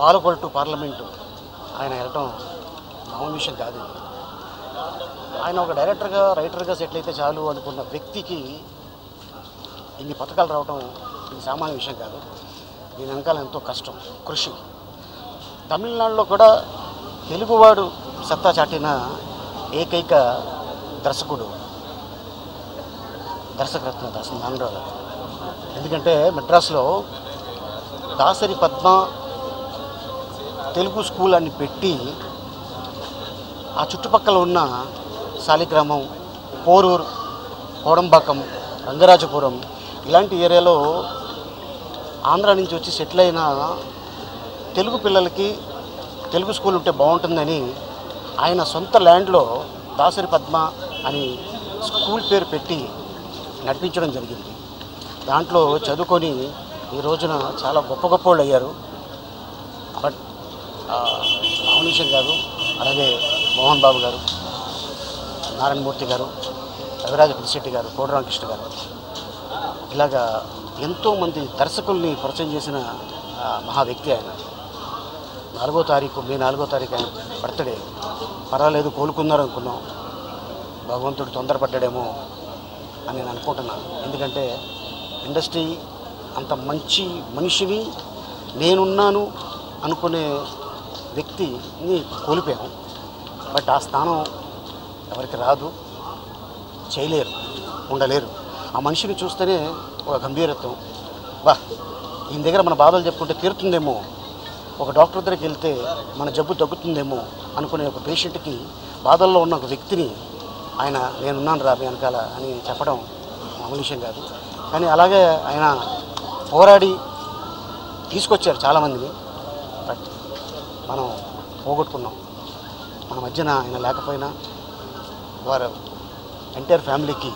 Palakol to parliament ఆయన వెళ్ళటం మామూలు విషయం కాదు. ఆయన ఒక డైరెక్టర్గా రైటర్గా సెటిల్ అయితే చాలు అనుకున్న వ్యక్తికి ఇన్ని పథకాలు రావటం ఇది సామాన్య విషయం కాదు. దీని వెనకాల ఎంతో కష్టం కృషి. తమిళనాడులో కూడా తెలుగువాడు సత్తా చాటిన ఏకైక దర్శకుడు దర్శకరత్న దాస నారాయణరావు ఎందుకంటే మెడ్రాస్లో దాసరి పద్మ తెలుగు స్కూల్ అని పెట్టి ఆ చుట్టుపక్కల ఉన్న శాలిగ్రామం పోరూరు కోడంబాకం రంగరాజపురం ఇలాంటి ఏరియాలో ఆంధ్ర నుంచి వచ్చి సెటిల్ అయిన తెలుగు పిల్లలకి తెలుగు స్కూల్ ఉంటే బాగుంటుందని ఆయన సొంత ల్యాండ్లో దాసరి పద్మ అని స్కూల్ పేరు పెట్టి నడిపించడం జరిగింది. దాంట్లో చదువుకొని ఈ రోజున చాలా గొప్ప గొప్ప వాళ్ళు అయ్యారు బట్ మామూలు గారు అలాగే మోహన్ బాబు గారు నారాయణమూర్తి గారు రవిరాజ పిలిశెట్టి గారు కోడరామకృష్ణ గారు. ఇలాగా ఎంతోమంది దర్శకుల్ని పరిచయం చేసిన మహా వ్యక్తి ఆయన. నాలుగో తారీఖు మే నాలుగో తారీఖు ఆయన బర్త్డే. పర్వాలేదు కోలుకున్నారు అనుకున్నాం. భగవంతుడు తొందరపడ్డాడేమో అని నేను అనుకుంటున్నాను. ఎందుకంటే ఇండస్ట్రీ అంత మంచి మనిషిని నేనున్నాను అనుకునే వ్యక్తిని కోల్పోయాము బట్ ఆ స్థానం ఎవరికి రాదు. చేయలేరు. ఉండలేరు. ఆ మనిషిని చూస్తేనే ఒక గంభీరత్వం. బా ఈయన దగ్గర మన బాధలు చెప్పుకుంటే తీరుతుందేమో. ఒక డాక్టర్ దగ్గరికి వెళ్తే మన జబ్బు తగ్గుతుందేమో అనుకునే ఒక పేషెంట్కి బాధల్లో ఉన్న ఒక వ్యక్తిని ఆయన నేనున్నాను రా మీ వెనకాల అని చెప్పడం మామూలు విషయం కాదు. కానీ అలాగే ఆయన పోరాడి తీసుకొచ్చారు చాలామందిని. బట్ మనం పోగొట్టుకున్నాం. మన మధ్యన ఆయన లేకపోయినా వారు ఎంటైర్ ఫ్యామిలీకి